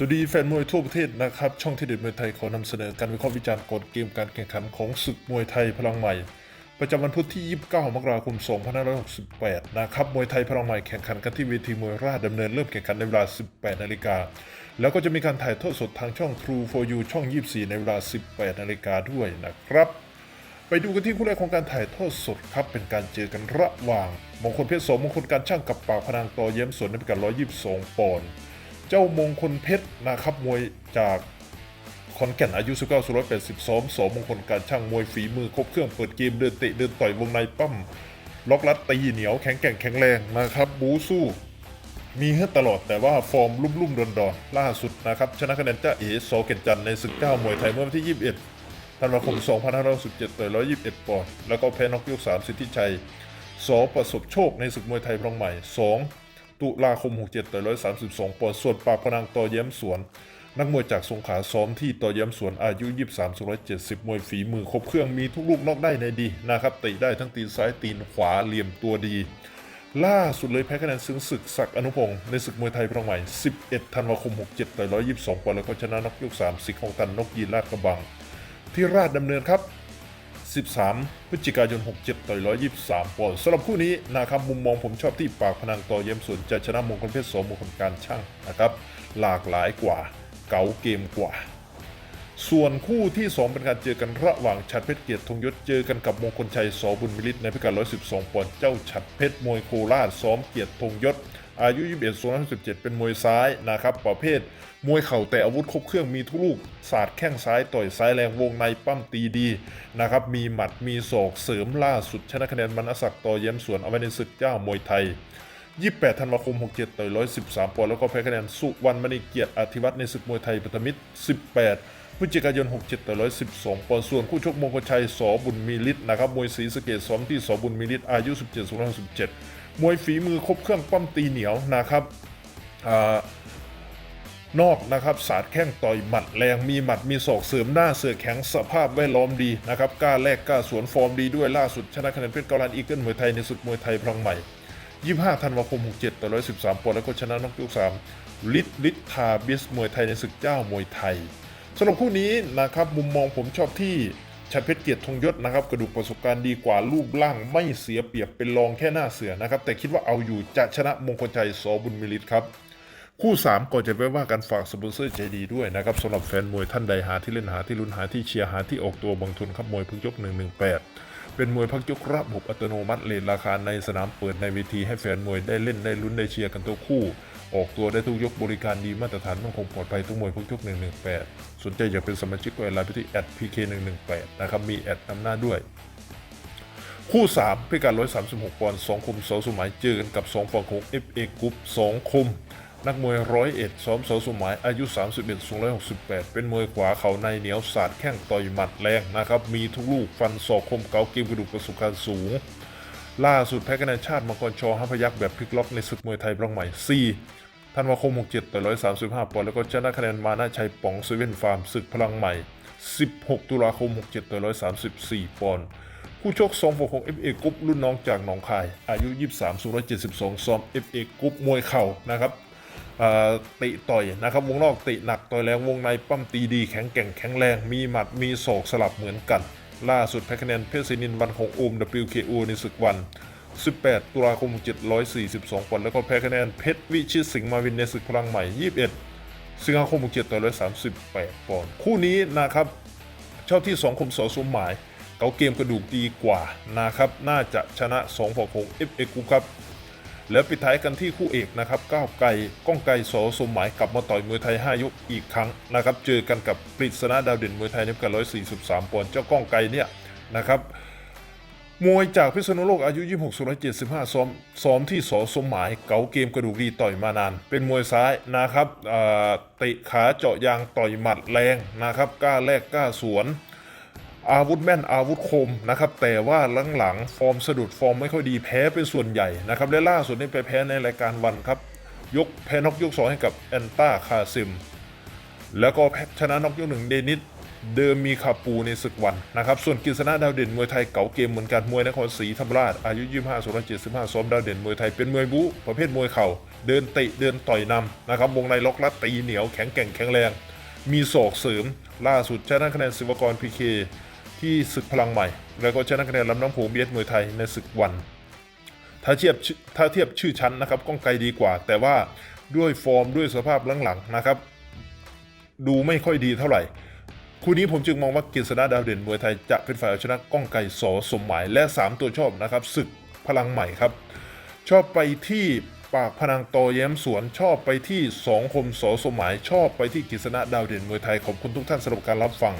สวัสดีแฟนมวยทั่วประเทศนะครับ ช่องที่เด็ดมวยไทยขอนำเสนอการวิเคราะห์วิจารณ์กฎเกมการแข่งขันของศึกมวยไทยพลังใหม่ ประจำวันพุธที่ 29 มกราคม 2568 นะครับ มวยไทยพลังใหม่แข่งขันกันที่เวทีมวยราชดำเนินเริ่มแข่งขันในเวลา 18 นาฬิกา แล้วก็จะมีการถ่ายทอดสดทางช่อง True for You ช่อง 24 ในเวลา 18 นาฬิกาด้วยนะครับ ไปดูกันที่คู่แรกของการถ่ายทอดสดครับ เป็นการเจอกันระหว่างมงคลเพชรสมมงคลการช่างกับปากพนังต่อเย้มสวนในพิกัด 122 ปอนด์ เจ้ามงคลเพชรนะครับมวยจากขอนแก่นอายุ 19 180ซ้อมสมมงคลการช่างมวยฝีมือครบเครื่องเปิดเกมเดินเตะเดินต่อยวงในปั้มล็อกลัดตีเหนียวแข็งแกร่งแข็งแรงนะครับบูสู้ มีให้ตลอดแต่ว่าฟอร์มลุ่มลุ่มๆดอนดอนๆล่าสุดนะครับชนะคะแนนเจ้าเอ๋โซเกนจันในศึกเก้ามวยไทยเมื่อวันที่ 21ธันวาคม 2567ต่อย121 ปอนด์แล้วก็แพ้น็อกยก3สิทธิชัยสประสบโชคในศึกมวยไทยพลังใหม่ 2 ตุลาคม 67ต่อย132ปอนด์ส่วนปากพนังต่อเย้มสวน นักมวยจากสงขลาซ้อมที่ต่อเย้มสวนอายุ 23 270 มวยฝีมือครบเครื่องมีทุกลูกนอกได้ในดีนะครับเตะได้ทั้งตีนซ้ายตีนขวาเหลี่ยมตัวดี ล่าสุดเลยแพ้คะแนนซึ้งศึกศักอนุพงศ์ในศึกมวยไทยพลังใหม่ 11 ธันวาคม 67ต่อย122ปอนด์แล้วก็ชนะนกยก3สิกของตันนกยีราชกระบัง ที่ราชดำเนินครับ 13 พฤศจิกายน 67 ต่อย123ปอนด์สำหรับคู่นี้นะครับมุมมองผมชอบที่ปากพนังต่อเยี่ยมส่วนจะชนะมงคลเพชรสมมงคลการช่างนะครับ หลากหลายกว่า เก๋าเกมกว่า ส่วนคู่ที่ 2 เป็นการเจอกันระหว่างฉัดเพชรเกียรติธงยศเจอกันกับมงคลชัยสอบุญมิลิตในพิกัด112 ปอนด์เจ้าฉัดเพชรมวยโคราชซ้อมเกียรติธงยศ อายุ 21 117เป็นมวยซ้ายนะครับ ประเภท มวยเข่าแต่อาวุธครบเครื่องมีทุกลูก ศาสตร์แข้งซ้ายต่อยซ้ายแรงวงในปั้มตีดีนะครับ มีหมัดมีศอกเสริมล่าสุดชนะคะแนนมณศักดิ์ต่อเย้มสวนเอาไว้ในศึกเจ้ามวยไทย 28 ธันวาคม 67 ต่อย 113 ปอนด์แล้วก็แพ้คะแนนสุวรรณมณีเกียรติอธิวัฒน์ในศึกมวยไทยพันธมิตร 18 พฤศจิกายน 67ต่อ112ปอนด์ส่วนคู่ชกมงคลชัยสอบุญมีฤทธิ์นะครับมวยศรีสะเกดซ้อมที่สอบุญมีฤทธิ์อายุ 17 117มวยฝีมือครบเครื่องปั้มตีเหนียวนะครับอนอกนะครับสาดแข้งต่อยหมัดแรงมีหมัดมีศอกเสริมหน้าเสือแข็งสภาพแวดล้อมดีนะครับกล้าแลกกล้าสวนฟอร์มดีด้วยล่าสุดชนะคะแนนเพชรกาลันอีเกิลมวยไทยในศึกมวยไทยพลังใหม่ 25ธันวาคม 67ต่อ113ปอนด์แล้วก็ชนะน็อกยก3ลิทลิททาบิสมวยไทยในศึกเจ้ามวยไทย สำหรับคู่นี้นะครับมุมมองผมชอบที่ชัดเพชรเกียรติธงยศนะครับกระดูกประสบการณ์ดีกว่ารูปร่างไม่เสียเปรียบเป็นรองแค่หน้าเสือนะครับ แต่คิดว่าเอาอยู่จะชนะมงคลชัยสอบุญมิลิตครับ คู่ 3 ก่อนจะไปว่ากันฝากสปอนเซอร์ใจดีด้วยนะครับสำหรับแฟนมวยท่านใดหาที่เล่นหาที่ลุ้นหาที่เชียร์หาที่ออกตัวบางทุนครับมวยพึ่งยก 118 เป็นมวยพักยกระบบอัตโนมัติเลทราคาในสนามเปิดในเวทีให้แฟนมวยได้เล่นได้ลุ้นได้เชียร์กันตัวคู่ ออกตัวได้ทุกยกบริการดีมาตรฐานมั่นคงปลอดภัยทุกมวยพักยก 118 สนใจอยากเป็นสมาชิกก็ไลน์ไปที่แอด pk118 นะครับ มีแอดนำหน้าด้วย คู่ 3 พิกัด 136 ปอนด์2คุมเสาสมัยเจอกันกับ 2ฝั่งของ FA กรุ๊ป2คุมนักมวยร้อยเอ็ดซ้อมเสาสมัยอายุ 31สูง168 เป็นมวยขวาเข่าในเหนียวสาดแข้งต่อยหมัดแรงนะครับ มีทุกลูกฟันศอกคมเกาเกมกระดูกประสบการณ์สูง ล่าสุดแพ้คะแนนชาติมังกรชอห้าพยักษ์แบบพลิกล็อกในศึกมวยไทยพลังใหม่4ธันวาคม 67ต่อ135ปอนด์แล้วก็ชนะคะแนนมานาชัยป๋องเซเว่นฟาร์มศึกพลังใหม่ 16 ตุลาคม 67ต่อ134ปอนด์ผู้ชก2ฝั่งของ FA กรุ๊ปรุ่นน้องจากหนองคาย อายุ 23 172 ซ้อม FA กรุ๊ปมวยเข่านะครับอ่าติต่อยนะครับ วงนอกติหนักต่อยแรงวงในปั้มตีดีแข็งแกร่งแข็งแรง มีหมัดมีศอกสลับเหมือนกัน ล่าสุดแพ้คะแนนเพชรศินินวันของโอม WKO ในศึกวัน 18 ตุลาคม 742ปอนด์แล้วก็แพ้คะแนนเพชรวิชิตสิงห์มาวินในศึกพลังใหม่ 21 สิงหาคม 67ต่อ138ปอนด์คู่นี้นะครับชอบที่ 2 คมสอสมหมาย เกาเกมกระดูกดีกว่านะครับน่าจะชนะ2ฝั่งของ FA กุครับ แล้วปิดท้ายกันที่คู่เอกนะครับก้าวไกลก้องไกลสอสมหมายกลับมาต่อยมวยไทย 5 ยกอีกครั้งนะครับเจอกันกับปริศนาดาวเด่นมวยไทยในพิกัด143ปอนด์เจ้าก้องไกลเนี่ยนะครับมวยจากพิษณุโลกอายุ 26 175 ซ้อม ซ้อมที่สอสมหมาย เก๋าเกมกระดูกดีต่อยมานาน เป็นมวยซ้ายนะครับเตะขาเจาะยางต่อยหมัดแรงนะครับ กล้าแลกกล้าสวน อาวุธแม่นอาวุธคมนะครับแต่ว่าหลังๆ ฟอร์มสะดุดฟอร์มไม่ค่อยดีแพ้เป็นส่วนใหญ่นะครับและล่าสุดนี่ไปแพ้ในรายการวันครับยกแพ้น็อกยกสองให้กับแอนต้าคาซิม แล้วก็แพชนะน็อกยกหนึ่งเดนิสเดิมมีขาปูในศึกวันนะครับ ส่วนกฤษณะดาวเด่นมวยไทยเก่าเกมเหมือนกันมวยนครศรีธรรมราชอายุ 25สุรจ็ดสิบห้าซ้อมดาวเด่นมวยไทยเป็นมวยบู๊ประเภทมวยเข่า เดินเตะเดินต่อยนำนะครับวงในล็อกลัดตีเหนียวแข็งแกร่งแข็งแรง มีศอกเสริม ล่าสุดชนะคะแนนศิวกรพีเค ที่ศึกพลังใหม่ แล้วก็ชนะคะแนนลำน้ำโขงเบียดมวยไทยในศึกวัน ถ้าเทียบถ้าเทียบชื่อชั้นนะครับก้องไกลดีกว่า แต่ว่าด้วยฟอร์มด้วยสภาพหลังๆนะครับ ดูไม่ค่อยดีเท่าไหร่คู่นี้ผมจึงมองว่ากฤษณะดาวเด่นมวยไทยจะเป็นฝ่ายเอาชนะก้องไก่สอสมหมายและ 3 ตัวชอบนะครับศึกพลังใหม่ครับ ชอบไปที่ปากพนังโตอแย้มสวนชอบไปที่สองคมสอสมหมาย ชอบไปที่กฤษณะดาวเด่นมวยไทยขอบคุณทุกท่านสำหรับการรับฟัง